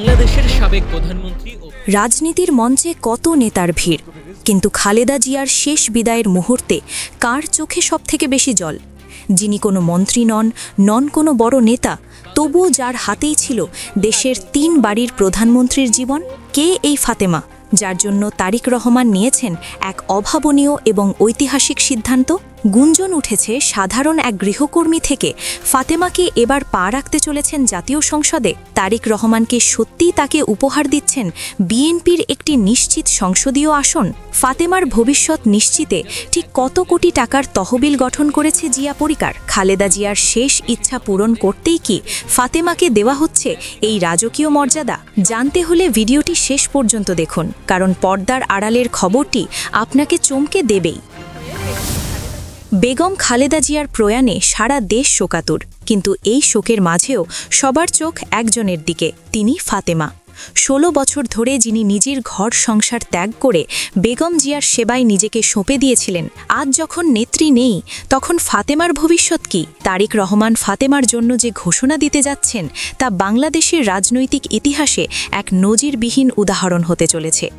বাংলাদেশের সাবেক প্রধানমন্ত্রী রাজনীতির মঞ্চে কত নেতার ভিড়? কিন্তু খালেদা জিয়ার শেষ বিদায়ের মুহূর্তে কার চোখে সবথেকে বেশি জল? যিনি কোনো মন্ত্রী নন নন কোনো বড় নেতা, তবুও যার হাতেই ছিল দেশের তিন বাড়ির প্রধানমন্ত্রীর জীবন, কে এই ফাতেমা, যার জন্য তারিক রহমান নিয়েছেন এক অভাবনীয় এবং ঐতিহাসিক সিদ্ধান্ত? গুঞ্জন উঠেছে সাধারণ এক গৃহকর্মী থেকে। ফাতেমাকে এবার পা রাখতে চলেছেন জাতীয় সংসদে। তারিক রহমানকে সত্যিই তাকে উপহার দিচ্ছেন বিএনপির একটি নিশ্চিত সংসদীয় আসন। ফাতেমার ভবিষ্যৎ নিশ্চিতে ঠিক কত কোটি টাকার তহবিল গঠন করেছে জিয়া পরিকার? খালেদা জিয়ার শেষ ইচ্ছা পূরণ করতেই কি ফাতেমাকে দেওয়া হচ্ছে এই রাজকীয় মর্যাদা? জানতে হলে ভিডিওটি শেষ পর্যন্ত দেখুন, কারণ পর্দার আড়ালের খবরটি আপনাকে চমকে দেবেই। বেগম খালেদা জিয়ার প্রয়াণে সারা দেশ শোকাতুর। কিন্তু এই শোকের মাঝেও সবার চোখ একজনের দিকে, তিনি ফাতেমা। ষোলো বছর ধরে যিনি নিজের ঘর সংসার ত্যাগ করে বেগম জিয়ার সেবায় নিজেকে সঁপে দিয়েছিলেন, আজ যখন নেত্রী নেই, তখন ফাতেমার ভবিষ্যৎ কি? তারিক রহমান ফাতেমার জন্য যে ঘোষণা দিতে যাচ্ছেন, তা বাংলাদেশের রাজনৈতিক ইতিহাসে এক নজিরবিহীন উদাহরণ হতে চলেছে।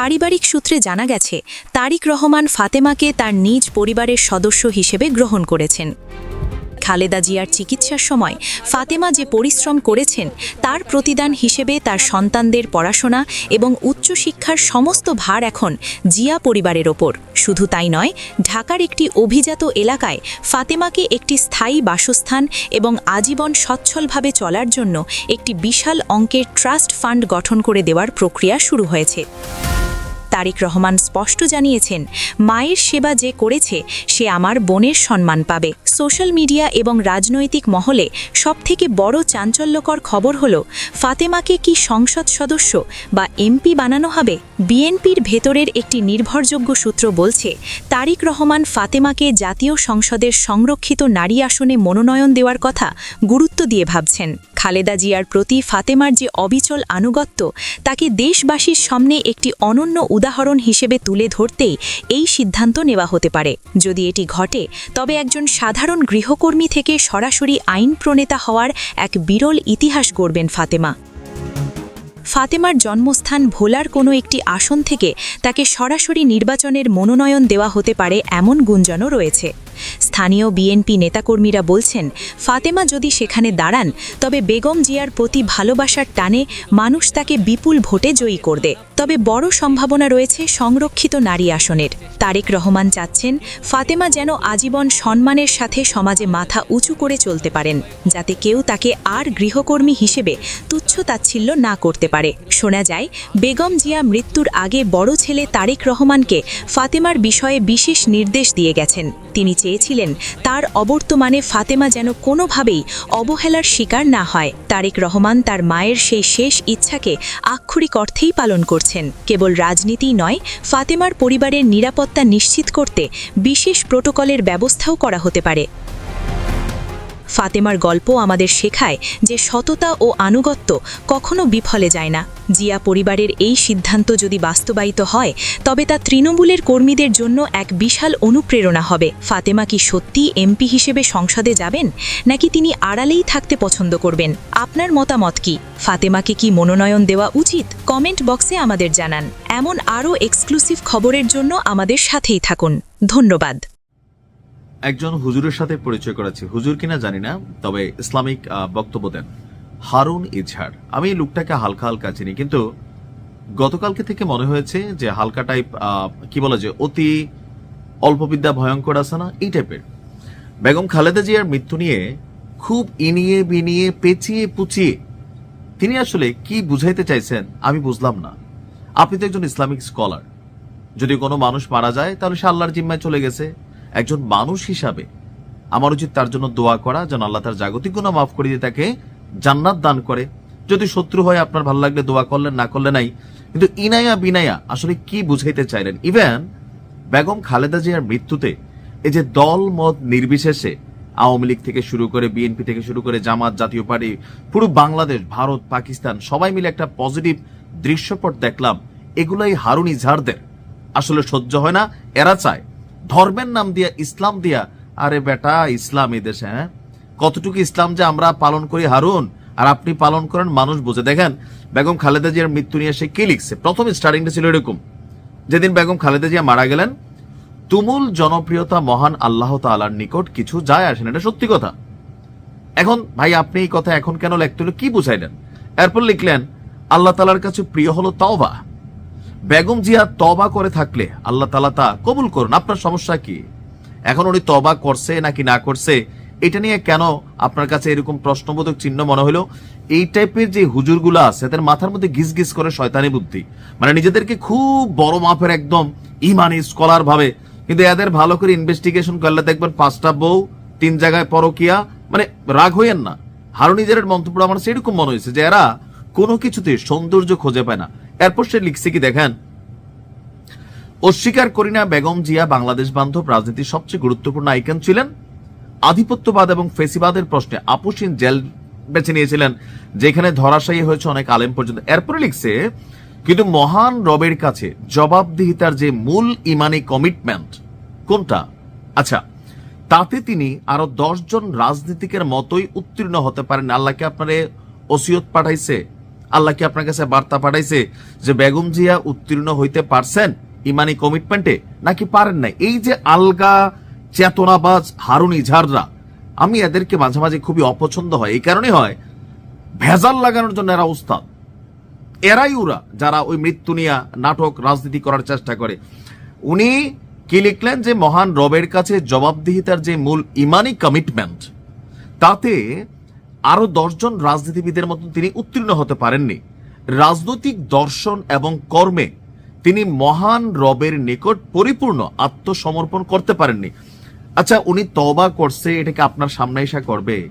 পারিবারিক সূত্রে জানা গেছে, তারিক রহমান ফাতেমাকে তার নিজ পরিবারের সদস্য হিসেবে গ্রহণ করেছেন। খালেদা জিয়ার চিকিৎসার সময় ফাতেমা যে পরিশ্রম করেছেন, তার প্রতিদান হিসেবে তার সন্তানদের পড়াশোনা এবং উচ্চশিক্ষার সমস্ত ভার এখন জিয়া পরিবারের ওপর। শুধু তাই নয়, ঢাকার একটি অভিজাত এলাকায় ফাতেমাকে একটি স্থায়ী বাসস্থান এবং আজীবন সচ্ছলভাবে চলার জন্য একটি বিশাল অঙ্কের ট্রাস্ট ফান্ড গঠন করে দেওয়ার প্রক্রিয়া শুরু হয়েছে। তারিক রহমান স্পষ্ট জানিয়েছেন, মায়ের সেবা যে করেছে, সে আমার বোনের সম্মান পাবে। সোশ্যাল মিডিয়া এবং রাজনৈতিক মহলে সবথেকে বড় চাঞ্চল্যকর খবর হল, ফাতেমাকে কি সংসদ সদস্য বা এমপি বানানো হবে? বিএনপির ভেতরের একটি নির্ভরযোগ্য সূত্র বলছে, তারিক রহমান ফাতেমাকে জাতীয় সংসদের সংরক্ষিত নারী আসনে মনোনয়ন দেওয়ার কথা গুরুত্ব দিয়ে ভাবছেন। খালেদা জিয়ার প্রতি ফাতেমার যে অবিচল আনুগত্য, তাকে দেশবাসীর সামনে একটি অনন্য উদাহরণ হিসেবে তুলে ধরতেই এই সিদ্ধান্ত নেওয়া হতে পারে। যদি এটি ঘটে, তবে একজন সাধারণ গৃহকর্মী থেকে সরাসরি আইন প্রণেতা হওয়ার এক বিরল ইতিহাস গড়বেন ফাতেমা। ফাতেমার জন্মস্থান ভোলার কোনো একটি আসন থেকে তাকে সরাসরি নির্বাচনের মনোনয়ন দেওয়া হতে পারে এমন গুঞ্জনও রয়েছে। স্থানীয় বিএনপি নেতাকর্মীরা বলছেন, ফাতেমা যদি সেখানে দাঁড়ান, তবে বেগম জিয়ার প্রতি ভালোবাসার টানে মানুষ তাকে বিপুল ভোটে জয়ী করবে। তবে বড় সম্ভাবনা রয়েছে সংরক্ষিত নারী আসনের। তারেক রহমান চাচ্ছেন ফাতেমা যেন আজীবন সম্মানের সাথে সমাজে মাথা উঁচু করে চলতে পারেন, যাতে কেউ তাকে আর গৃহকর্মী হিসেবে তুচ্ছ তাচ্ছিল্য না করতে পারে। শোনা যায়, বেগম জিয়া মৃত্যুর আগে বড় ছেলে তারেক রহমানকে ফাতেমার বিষয়ে বিশেষ নির্দেশ দিয়ে গেছেন। তিনি চেয়েছিলেন তার অবর্তমানে ফাতেমা যেন কোনোভাবেই অবহেলার শিকার না হয়। তারেক রহমান তার মায়ের সেই শেষ ইচ্ছাকে আক্ষরিক অর্থেই পালন করছেন কেবল রাজনীতিই নয়, ফাতেমার পরিবারের নিরাপত্তা নিশ্চিত করতে বিশেষ প্রোটোকলের ব্যবস্থাও করা হতে পারে। ফাতেমার গল্প আমাদের শেখায় যে সততা ও আনুগত্য কখনো বিফলে যায় না। জিয়া পরিবারের এই সিদ্ধান্ত যদি বাস্তবায়িত হয়, তবে তা তৃণমূলের কর্মীদের জন্য এক বিশাল অনুপ্রেরণা হবে। ফাতেমা কি সত্যি এমপি হিসেবে সংসদে যাবেন, নাকি তিনি আড়ালেই থাকতে পছন্দ করবেন? আপনার মতামত কি? ফাতেমাকে কি মনোনয়ন দেওয়া উচিত? কমেন্ট বক্সে আমাদের জানান। এমন আরও এক্সক্লুসিভ খবরের জন্য আমাদের সাথেই থাকুন। ধন্যবাদ। একজন হুজুরের সাথে পরিচয় করাচ্ছি হুজুর কিনা জানি না, তবে ইসলামিক বক্তব্য দেন। হারুন ইজহার। আমি এই লোকটাকে হালকা হালকা চিনি, কিন্তু গতকালকে থেকে মনে হয়েছে যে হালকা টাইপ কি বলা যায় অতি অল্প বিদ্যা ভয়ঙ্কর আছে না, এই টাইপের বেগম খালেদা জিয়ার মৃত্যু নিয়ে খুব ইনিয়ে বিনিয়ে পেঁচিয়ে পুচিয়ে তিনি আসলে কি বুঝাইতে চাইছেন আমি বুঝলাম না। আপনি তো একজন ইসলামিক স্কলার। যদি কোনো মানুষ মারা যায়, তাহলে সে আল্লাহর জিম্মায় চলে গেছে। একজন মানুষ হিসাবে আমার উচিত তার জন্য দোয়া করা, যেন আল্লাহ তার জাগতিক গুণা মাফ করে দিয়ে তাকে জান্নাত দান করে। যদি শত্রু হয়, আপনার ভালো লাগলে দোয়া করলেন, না করলে নাই। কিন্তু ইনায়া বিনায়া, আসলে কি বুঝাইতে চাইলেন? ইভেন বেগম খালেদা জিয়ার মৃত্যুতে এই যে দল মত নির্বিশেষে আওয়ামী লীগ থেকে শুরু করে বিএনপি থেকে শুরু করে জামাত, জাতীয় পার্টি, পুরো বাংলাদেশ, ভারত, পাকিস্তান, সবাই মিলে একটা পজিটিভ দৃশ্যপট দেখলাম। এগুলাই হারুন ইজহারদের। আসলে সহ্য হয় না, এরা চায় ধর্মের নাম দিয়া ইসলাম দিয়া। আরে বেটা, ইসলাম এই দেশে হ্যাঁ? কতটুকু ইসলাম যে আমরা পালন করি হারুন? আর আপনি পালন করেন মানুষ বোঝে। দেখেন, বেগম খালেদা জিয়ার মৃত্যু নিয়ে সে কি লিখছে? প্রথম স্টার্টিংটা ছিল এরকম। যেদিন বেগম খালেদা জিয়া মারা গেলেন, তুমুল জনপ্রিয়তা মহান আল্লাহ তাআলার নিকট কিছু যায় আসেন এটা সত্যি কথা। এখন, ভাই, আপনি এই কথা এখন কেন লিখতে হলো? কি বুঝাইলেন? এরপর লিখলেন, আল্লাহ তালার কাছে প্রিয় হলো তওবা। বেগম জিয়া তবা করে থাকলে আল্লাহ তালা তা কবুল করুন। আপনার সমস্যা কি? এখন উনি তবা করছে নাকি না করছে, এটা নিয়ে কেন আপনার কাছে এরকম প্রশ্নবোধক চিহ্ন মনে হলো? এই টাইপের যে হুজুরগুলো আছে এদের মাথার মধ্যে গিজ গিজ করে শয়তানি বুদ্ধি। মানে নিজেদেরকে খুব বড় মাপের একদম ইমানি স্কলার ভাবে, কিন্তু এদের ভালো করে ইনভেস্টিগেশন করলে দেখবেন পাঁচটা বউ, তিন জায়গায় পরকিয়া মানে রাগ হইয়েন না। হারুনিজারের মন্তব্য আমার সেরকম মনে হয়েছে যে এরা কোনো কিছুতে সৌন্দর্য খুঁজে পায় না। এরপর সে লিখছে কি, দেখেন, অস্বীকার করি না বেগম জিয়া বাংলাদেশ বান্ধব রাজনীতির সবচেয়ে গুরুত্বপূর্ণ আইকন ছিলেন। আধিপত্যবাদ এবং ফেসিবাদের প্রশ্নে আপুসীন জেল বেছে নিয়েছিলেন, যেখানে ধরাশায়ী হয়েছে অনেক আলেম পর্যন্ত। এরপরে লিখছে, কিন্তু মহান রবের কাছে জবাবদিহিতার যে মূল ইমানি কমিটমেন্ট কোনটা? আচ্ছা তাতে তিনি আরও দশজন রাজনীতিকের মতোই উত্তীর্ণ হতে পারেন। আল্লাহকে আপনারে ওসিয়ত পাঠাইছে? আল্লাহ কি আপনার কাছে বার্তা পাঠাইছে যে বেগম জিয়া উত্তীর্ণ হইতে পারছেন ইমানি কমিটমেন্টে? নাকি পারেন না এই যে আলগা চেতনাবাজ হারুন ইঝাররা, আমি এদেরকে মাঝে মাঝে খুবই অপছন্দ হয়। এই কারণে হয়, ভেজাল লাগানোর জন্য এরা উস্তাদ। এরাই ওরা যারা ওই মৃত্যু নিয়ে নাটক, রাজনীতি করার চেষ্টা করে। উনি কি লিখলেন যে, মহান রবের কাছে জবাবদিহিতার যে মূল ইমানি কমিটমেন্ট, তাতে আরও দশজন রাজনীতিবিদের মতন তিনি উত্তীর্ণ হতে পারেননি। রাজনৈতিক দর্শন এবং কর্মে তিনি মহান রবের নিকট পরিপূর্ণ আত্মসমর্পণ করতে পারেননি। আচ্ছা উনি তবা করছে এটাকে আপনার সামনে এসে করবে?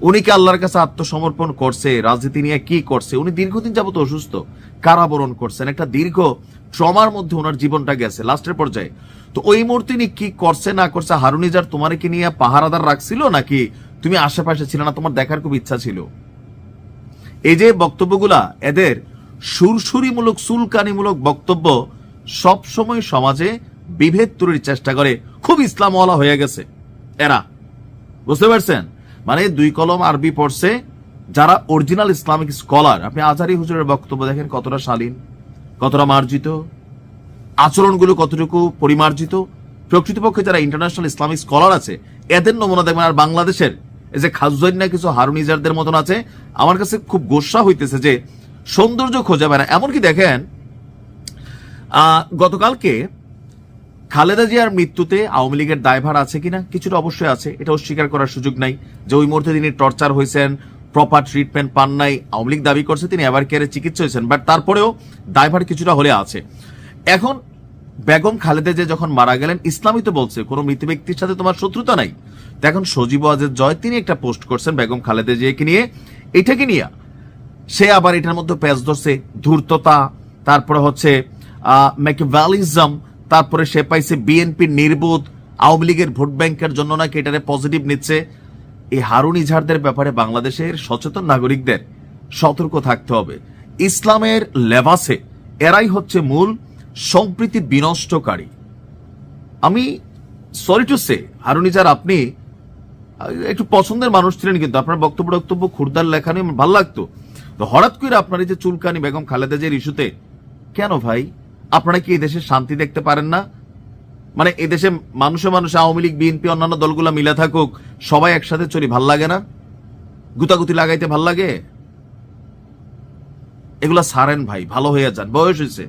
উনি কি আল্লাহর কাছে আত্মসমর্পণ করছে? রাজনীতি নিয়ে কি করছে? উনি দীর্ঘদিন যাবত অসুস্থ, কারাবরণ করছেন, একটা দীর্ঘ ট্রমার মধ্যে ওনার জীবনটা গেছে, লাস্টের পর্যায়ে। তো ওই মুহূর্তে কি করছে, না করছে হারুনিজার তোমার কি নিয়ে পাহারাদার রাখছিল, নাকি তুমি আশেপাশে ছিল না, তোমার দেখার খুব ইচ্ছা ছিল। এই যে বক্তব্যগুলা, এদের সুরসুরিমূলক, সুলকানিমূলক বক্তব্য সব সময় সমাজে বিভেদ তৈরির চেষ্টা করে। খুব ইসলামওয়ালা হয়ে গেছে এরা। বুঝতে পারছেন? মানে দুই কলম আরবি পড়ছে, যারা অরিজিনাল ইসলামিক স্কলার আপনি আজারি হুজুরের বক্তব্য দেখেন কতটা শালীন, কতটা মার্জিত, আচরণগুলো কতটুকু পরিমার্জিত। প্রকৃতপক্ষে যারা ইন্টারন্যাশনাল ইসলামিক স্কলার আছে, এদের নমুনা দেখবেন আর বাংলাদেশের যে খাজুজাইনা কিছু হারুনিজারদের মতন আছে, আমার কাছে খুব গোসা হইতেছে যে সৌন্দর্য খোঁজে বেড়া। এমনকি দেখেন গতকালকে খালেদা জিয়ার মৃত্যুতে আওয়ামী লীগের দায়ভার আছে কিনা, কিছুটা অবশ্যই আছে এটা অস্বীকার করার সুযোগ নাই। যে ওই মুহূর্তে তিনি টর্চার হয়েছেন প্রপার ট্রিটমেন্ট পান নাই, আওয়ামী লীগ দাবি করছে, তিনি এভার কেয়ারে চিকিৎসা হয়েছেন বাট তারপরেও দায়ভার কিছুটা হলে আছে। এখন বেগম খালেদা জিয়া যখন মারা গেলেন, ইসলামই তো বলছে, কোনো মৃত ব্যক্তির সাথে তোমার শত্রুতা নাই। তো এখন সজীব ওয়াজের জয়, তিনি একটা পোস্ট করছেন বেগম খালেদা জিয়াকে নিয়ে। এটাকে নিয়ে সে আবার এটার মধ্যে প্যাচ ধরছে, ধূর্ততা, তারপরে হচ্ছে ম্যাকিভ্যালিজম, তারপরে সে পাইছে বিএনপির নির্বোধ, আওয়ামী লীগের ভোট ব্যাংকের জন্য নাকি এটারে পজিটিভ নিচ্ছে। এই হারুন ইঝারদের ব্যাপারে বাংলাদেশের সচেতন নাগরিকদের সতর্ক থাকতে হবে। ইসলামের লেবাসে এরাই হচ্ছে মূল সম্প্রীতি বিনষ্টকারী। আমি সরি টু সে হারুন ইজার আপনি একটু পছন্দের মানুষ ছিলেন কিন্তু আপনার বক্তব্য বক্তব্য খুরদার লেখা নিয়ে ভালো লাগতো। তো হঠাৎ করে আপনার এই যে চুলকানি, বেগম খালেদা জিয়ার ইস্যুতে, কেন ভাই? আপনারা কি এদেশে শান্তি দেখতে পারেন না? মানে এদেশে দেশে মানুষে মানুষে, আওয়ামী লীগ, বিএনপি, অন্যান্য দলগুলো মিলে থাকুক, সবাই একসাথে চলি ভালো লাগে না? গুতাগুতি লাগাইতে ভালো লাগে? এগুলা সারেন ভাই, ভালো হয়ে যান, বয়স হয়েছে